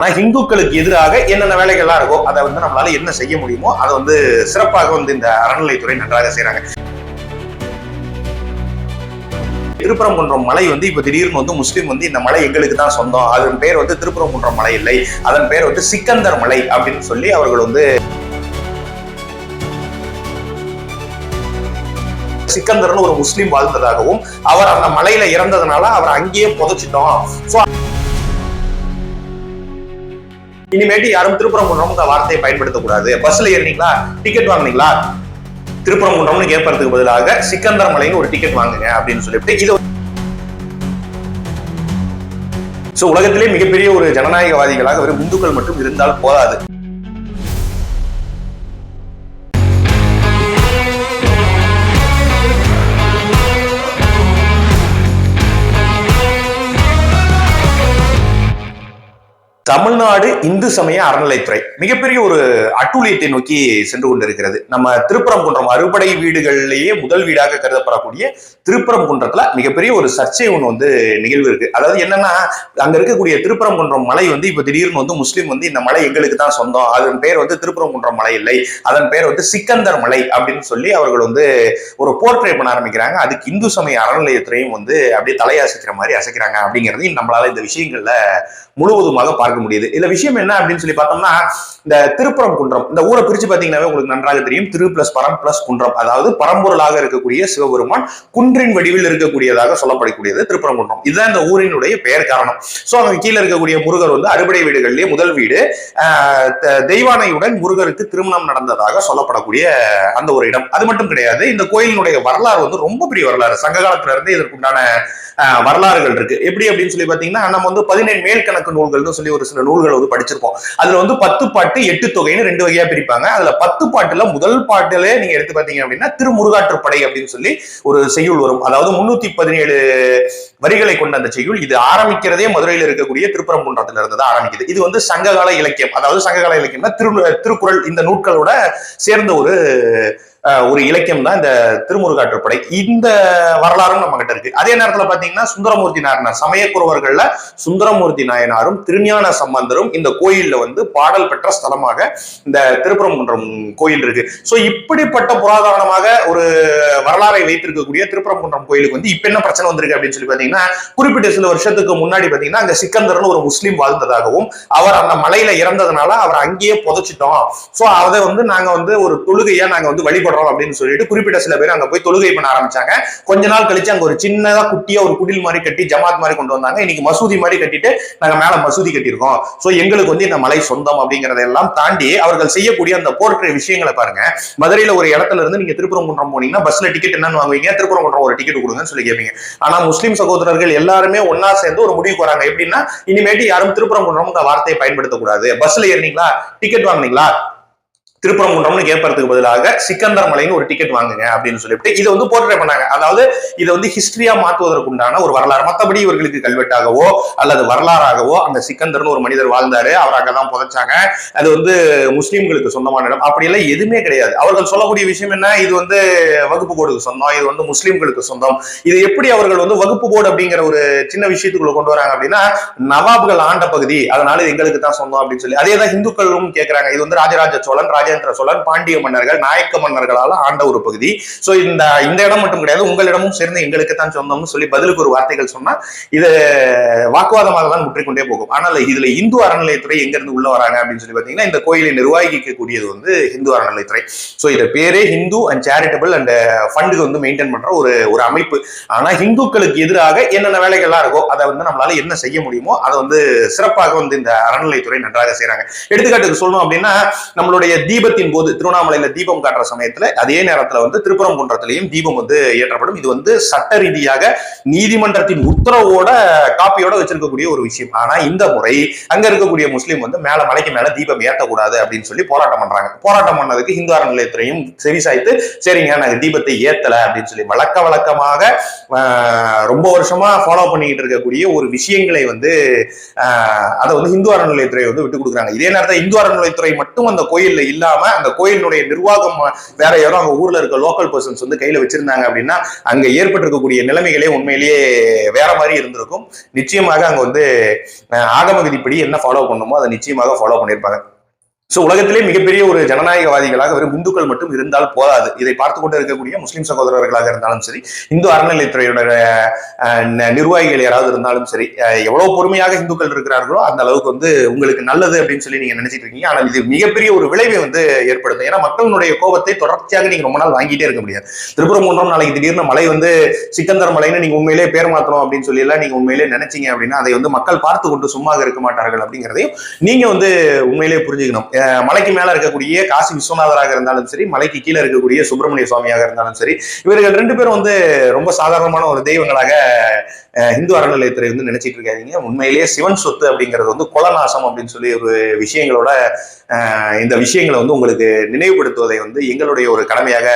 ஆனா ஹிந்துக்களுக்கு எதிராக என்னென்ன வேலைகள்லாம் இருக்கோ அதை வந்து நம்மளால என்ன செய்ய முடியுமோ அதை வந்து சிறப்பாக வந்து இந்த அறநிலைத்துறை நன்றாக செய்றாங்க. திருப்பரங்குன்றம் மலை வந்து இப்ப திடீர்னு வந்து முஸ்லீம் வந்து இந்த மலை எங்களுக்கு தான் சொந்தம். அதன் பேர் வந்து திருப்பரங்குன்றம் மலை இல்லை. அதன் பேர் வந்து சிக்கந்தர் மலை அப்படின்னு சொல்லி அவர்கள் வந்து சிக்கந்தர்னு ஒரு முஸ்லீம் வாழ்ந்ததாகவும் அவர் அந்த மலையில இறந்ததுனால அவர் அங்கேயே புதைச்சிட்டோம். இனிமேட்டு யாரும் திருப்புறம் இந்த வார்த்தையை பயன்படுத்தக்கூடாது. பஸ்ல ஏறினீங்களா? டிக்கெட் வாங்கினீங்களா? திருப்புறம் குன்றம்னு கேட்பறதுக்கு பதிலாக சிக்கந்தர் மலைன்னு ஒரு டிக்கெட் வாங்குங்க அப்படின்னு சொல்லிட்டு இது ஸோ உலகத்திலே மிகப்பெரிய ஒரு ஜனநாயகவாதிகளாக வெறும் இந்துக்கள் மட்டும் இருந்தால் போதாது. தமிழ்நாடு இந்து சமய அறநிலைத்துறை மிகப்பெரிய ஒரு அட்டூழியத்தை நோக்கி சென்று கொண்டிருக்கிறது. நம்ம திருப்பரங்குன்றம் அறுபடை வீடுகளிலேயே முதல் வீடாக கருதப்படக்கூடிய திருப்பரங்குன்றத்துல மிகப்பெரிய ஒரு சர்ச்சை ஒன்று வந்து நிகழ்வு இருக்கு. அதாவது என்னன்னா அங்க இருக்கக்கூடிய திருப்பரங்குன்றம் மலை வந்து இப்ப திடீர்னு வந்து முஸ்லீம் வந்து இந்த மலை எங்களுக்கு தான் சொந்தம். அதன் பேர் வந்து திருப்பரங்குன்றம் மலை இல்லை. அதன் பேர் வந்து சிக்கந்தர் மலை அப்படின்னு சொல்லி அவர்கள் வந்து ஒரு போர்ட்ரே பண்ண ஆரம்பிக்கிறாங்க. அதுக்கு இந்து சமய அறநிலையத்துறையும் வந்து அப்படியே தலையசைக்கிற மாதிரி அசைக்கிறாங்க அப்படிங்கிறதையும் நம்மளால இந்த விஷயங்கள்ல முழுவதுமாக பார்க்க முடியுது. இதுல விஷயம் என்ன அப்படின்னு சொல்லி பார்த்தோம்னா இந்த திருப்புறம் குன்றம் இந்த ஊரை பிரிச்சு பாத்தீங்கன்னாவே உங்களுக்கு நன்றாக தெரியும். திரு பிளஸ் பரம் பிளஸ் குன்றம் அதாவது பரம்பொருளாக இருக்கக்கூடிய சிவபெருமான் குன்றின் வடிவில் இருக்கக்கூடியதாக சொல்லப்படக்கூடியது திருப்பரங்குன்றம் இதுதான் இந்த ஊரினுடைய பெயர் காரணம். சோ அங்க கீழே இருக்கக்கூடிய முருகர் வந்து அறுபடை வீடுகளிலே முதல் வீடு. ஆஹ் தெய்வானையுடன் முருகருக்கு திருமணம் நடந்ததாக சொல்லப்படக்கூடிய அந்த ஒரு இடம். அது மட்டும் கிடையாது இந்த கோயிலினுடைய வரலாறு வந்து ரொம்ப பெரிய வரலாறு. சங்க காலத்துல இருந்து இதற்குண்டான ஆஹ் வரலாறுகள் இருக்கு. எப்படி அப்படின்னு சொல்லி பாத்தீங்கன்னா நம்ம வந்து பதினேழு மேல் கணக்கு நூல்கள்னு சொல்லி ஒரு சில நூல்கள் வந்து படிச்சிருப்போம். அதுல வந்து பத்து பாட்டு எட்டு தொகைன்னு ரெண்டு வகையா பிரிப்பாங்க. அதுல பத்து பாட்டுல முதல் பாட்டுல நீங்க எடுத்து பாத்தீங்க அப்படின்னா திருமுருகாற்றுப்படை அப்படின்னு சொல்லி ஒரு செய்யுள் வரும். அதாவது முன்னூத்தி பதினேழு வரிகளை கொண்ட அந்த செய்யுள் இது ஆரம்பிக்கிறதே மதுரையில் இருக்கக்கூடிய திருப்பரங்குன்றத்துல இருந்து தான் ஆரம்பிக்குது. இது வந்து சங்ககால இலக்கியம். அதாவது சங்ககால இலக்கியம்னா திரு திருக்குறள் இந்த நூட்களோட சேர்ந்த ஒரு ஒரு இலக்கியம் தான் இந்த திருமுருகாற்றுப்படை இந்த வரலாறும் நம்ம கிட்ட இருக்கு. அதே நேரத்துல பாத்தீங்கன்னா சுந்தரமூர்த்தி நாயனார் சமயக்குறவர்கள்ல சுந்தரமூர்த்தி நாயனாரும் திருஞான சம்பந்தரும் இந்த கோயில்ல வந்து பாடல் பெற்ற ஸ்தலமாக இந்த திருப்பரங்குன்றம் கோயில் இருக்கு. சோ இப்படிப்பட்ட புராதனமாக ஒரு வரலாறை வைத்திருக்கக்கூடிய திருப்பரங்குன்றம் கோயிலுக்கு வந்து இப்ப என்ன பிரச்சனை வந்திருக்கு அப்படின்னு சொல்லி பாத்தீங்கன்னா குறிப்பிட்ட சில வருஷத்துக்கு முன்னாடி பாத்தீங்கன்னா அங்க சிக்கந்தர்னு ஒரு முஸ்லீம் வாழ்ந்ததாகவும் அவர் அந்த மலையில இறந்ததுனால அவர் அங்கேயே புதைச்சிட்டோம். சோ அதை வந்து நாங்க வந்து ஒரு தொழுகையா நாங்க வந்து வழிபடுறோம் அப்படின்னு சொல்லிட்டு குறிப்பிட்ட சில பேர் அங்க போய் தொழுகை பண்ண ஆரம்பிச்சாங்க. கொஞ்ச நாள் கழிச்சு அங்க ஒரு சின்னதா குட்டியா ஒரு குடில் மாதிரி கட்டி ஜமாத் மாதிரி கொண்டு வந்தாங்க. இன்னைக்கு மசூதி மாதிரி கட்டிட்டு நாங்க மேல மசூதி கட்டியிருக்கோம். சோ எங்களுக்கு வந்து இந்த மலை சொந்தம் அப்படிங்கறதெல்லாம் தாண்டி அவர்கள் செய்யக்கூடிய அந்த போர்ட்ரே விஷயங்களை பாருங்க. மதுரையில ஒரு இடத்துல இருந்து நீங்க திருப்பரங்குன்றம் போனீங்கன்னா பஸ்ல டிக்கெட் என்னன்னு வாங்குவீங்க. திருப்பரங்குன்றம் ஒரு டிக்கெட் கொடுங்கன்னு சொல்லி கேட்பீங்க ஆனா முஸ்லீம் சகோதரர்கள் எல்லாருமே ஒன்னா சேர்ந்து ஒரு முடிவுக்கு வராங்க. எப்படின்னா இனிமேட்டு யாரும் திருப்பரங்குன்றம் இந்த வார்த்தையை பயன்படுத்தக்கூடாது. பஸ்ல ஏறினீங்களா? டிக்கெட் வாங்கினீங்களா? திருப்பரங்குன்றம்னு கேட்பறதுக்கு பதிலாக சிக்கந்தர் மலைன்னு ஒரு டிக்கெட் வாங்குங்க அப்படின்னு சொல்லிட்டு இதை வந்து போர்ட்ரே பண்ணாங்க. அதாவது இதை வந்து ஹிஸ்டரியா மாற்றுவதற்குண்டான ஒரு வரலாறு. மற்றபடி இவர்களுக்கு கல்வெட்டாகவோ அல்லது வரலாறாகவோ அந்த சிக்கந்தர்னு ஒரு மனிதர் வாழ்ந்தாரு. அவர் அங்கதான் புதைச்சாங்க. அது வந்து முஸ்லீம்களுக்கு சொந்தமான இடம். அப்படியெல்லாம் எதுவுமே கிடையாது. அவர்கள் சொல்லக்கூடிய விஷயம் என்ன? இது வந்து வகுப்பு போர்டுக்கு சொந்தம். இது வந்து முஸ்லீம்களுக்கு சொந்தம். இது எப்படி அவர்கள் வந்து வகுப்பு போர்டு அப்படிங்கிற ஒரு சின்ன விஷயத்துக்குள்ள கொண்டு வராங்க அப்படின்னா நவாப்கள் ஆண்ட பகுதி. அதனால இது எங்களுக்கு தான் சொந்தம் அப்படின்னு சொல்லி. அதே தான் இந்துக்களும் கேட்கிறாங்க இது வந்து ராஜராஜ சோழன் ராஜ ராஜேந்திர சோழன் பாண்டிய மன்னர்கள் நாயக்க மன்னர்களால் ஆண்ட ஒரு பகுதி. சோ இந்த இந்த இடம் மட்டும் கிடையாது உங்களிடமும் சேர்ந்து எங்களுக்கு தான் சொந்தம்னு சொல்லி பதிலுக்கு ஒரு வார்த்தைகள் சொன்னா இது வாக்குவாதமாக தான் முற்றிக்கொண்டே போகும். ஆனால் இதுல இந்து அறநிலையத்துறை எங்கேருந்து உள்ள வராங்க அப்படின்னு சொல்லி பார்த்தீங்கன்னா இந்த கோயிலை நிர்வகிக்கக்கூடியது வந்து இந்து அறநிலையத்துறை. ஸோ இதை பேரே ஹிந்து அண்ட் சேரிட்டபிள் அண்ட் ஃபண்டுக்கு வந்து மெயின்டைன் பண்ற ஒரு ஒரு அமைப்பு. ஆனா ஹிந்துக்களுக்கு எதிராக என்னென்ன வேலைகள்லாம் இருக்கோ அதை வந்து நம்மளால என்ன செய்ய முடியுமோ அதை வந்து சிறப்பாக வந்து இந்த அறநிலையத்துறை நன்றாக செய்யறாங்க எடுத்துக்காட்டுக்கு சொல்லணும் அப்படின்னா நம்மளுடைய தீபத்தின் போது திருவண்ணாமலையில தீபம் காட்டுற சமயத்துல அதே நேரத்துல வந்து திருப்பரங்குன்றத்திலையும் தீபம் வந்து ஏற்றப்படும். இது வந்து சட்ட ரீதியாக நீதிமன்றத்தின் உத்தரவோட காப்பியோட வச்சிருக்கக்கூடிய ஒரு விஷயம். ஆனா இந்த முறை அங்க இருக்கக்கூடிய முஸ்லீம் வந்து மேல மலைக்கு மேல தீபம் ஏற்றக்கூடாது அப்படின்னு சொல்லி போராட்டம் பண்றாங்க. போராட்டம் பண்ணதுக்கு இந்து அறநிலையத்துறையும் செவிசாய்த்து சரிங்க நாங்க தீபத்தை ஏத்தல அப்படின்னு சொல்லி வழக்க வழக்கமாக ரொம்ப வருஷமா ஃபாலோ பண்ணிக்கிட்டு இருக்கக்கூடிய ஒரு விஷயங்களை வந்து அதை வந்து இந்து அறநிலையத்துறை வந்து விட்டு கொடுக்குறாங்க. இதே நேரத்தில் இந்து அறநிலையத்துறை மட்டும் அந்த கோயில்ல இல்லாம இல்லாம அந்த கோயிலினுடைய நிர்வாகம் வேற யாரோ அங்க ஊர்ல இருக்க லோக்கல் பர்சன்ஸ் வந்து கையில வச்சிருந்தாங்க அப்படின்னா அங்க ஏற்பட்டிருக்கக்கூடிய நிலைமைகளே உண்மையிலேயே வேற மாதிரி இருந்திருக்கும். நிச்சயமாக அங்க வந்து அஹ், ஆகம விதிப்படி என்ன ஃபாலோ பண்ணுமோ அதை நிச்சயமாக ஃபாலோ பண்ணியிருப்பாங்க. ஸோ உலகத்திலே மிகப்பெரிய ஒரு ஜனநாயகவாதிகளாக வெறும் இந்துக்கள் மட்டும் இருந்தால் போதாது. இதை பார்த்து கொண்டு இருக்கக்கூடிய முஸ்லீம் சகோதரர்களாக இருந்தாலும் சரி இந்து அறநிலையத்துறையோட ந- நிர்வாகிகள் யாராவது இருந்தாலும் சரி எவ்வளவு பொறுமையாக இந்துக்கள் இருக்கிறார்களோ அந்த அளவுக்கு வந்து உங்களுக்கு நல்லது அப்படின்னு சொல்லி நீங்க நினைச்சிட்டு இருக்கீங்க. ஆனால் இது மிகப்பெரிய ஒரு விளைவை வந்து ஏற்படுத்தும். ஏன்னா மக்களுடைய கோபத்தை தொடர்ச்சியாக நீங்க ரொம்ப நாள் வாங்கிட்டே இருக்க முடியாது. திருப்பரங்குன்றம் நாளைக்கு திடீர்னு மலை வந்து சிக்கந்தர் மலைன்னு நீங்க உண்மையிலே பேர் மாத்தணும் அப்படின்னு சொல்லி எல்லாம் நீங்க உண்மையிலே நினைச்சீங்க அப்படின்னா அதை வந்து மக்கள் பார்த்து கொண்டு சும்மா இருக்க மாட்டார்கள் அப்படிங்கிறதையும் நீங்க வந்து உண்மையிலே புரிஞ்சுக்கணும். மலைக்கு மேல இருக்கக்கூடிய காசி விஸ்வநாதராக இருந்தாலும் சரி மலைக்கு கீழே இருக்கக்கூடிய சுப்பிரமணிய சுவாமியாக இருந்தாலும் சரி இவர்கள் ரெண்டு பேரும் வந்து ரொம்ப சாதாரணமான ஒரு தெய்வங்களாக இந்து அறநிலையத்துறை வந்து நினைச்சிட்டு இருக்காதீங்க. உண்மையிலேயே சிவன் சொத்து அப்படிங்கிறது வந்து குலநாசம் அப்படின்னு சொல்லி ஒரு விஷயங்களோட இந்த விஷயங்களை வந்து உங்களுக்கு நினைவுபடுத்துவதை வந்து எங்களுடைய ஒரு கடமையாக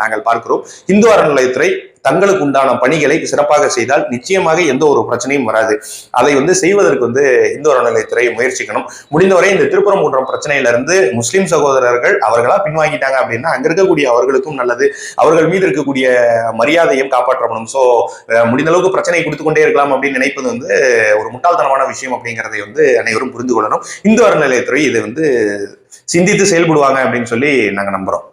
நாங்கள் பார்க்கிறோம். இந்து அறநிலையத்துறை தங்களுக்கு உண்டான பணிகளை சிறப்பாக செய்தால் நிச்சயமாக எந்த ஒரு பிரச்சனையும் வராது. அதை வந்து செய்வதற்கு வந்து இந்து அறநிலையத்துறை முயற்சிக்கணும். முடிந்தவரை இந்த திருப்பரங்குன்றம் போன்ற இருந்து முஸ்லிம் சகோதரர்கள் அவர்களா பின்வாங்கிட்டாங்க அப்படின்னா அங்க இருக்கக்கூடிய அவர்களுக்கும் நல்லது. அவர்கள் மீது இருக்கக்கூடிய மரியாதையும் காப்பாற்றப்படும். சோ முடிந்த அளவுக்கு பிரச்சனை கொடுத்து கொண்டே இருக்கலாம் அப்படின்னு நினைப்பது வந்து ஒரு முட்டாள்தனமான விஷயம் அப்படிங்கிறதை வந்து அனைவரும் புரிந்து கொள்ளணும். இந்து அறநிலையத்துறை இதை வந்து சிந்தித்து செயல்படுவாங்க அப்படின்னு சொல்லி நாங்க நம்புறோம்.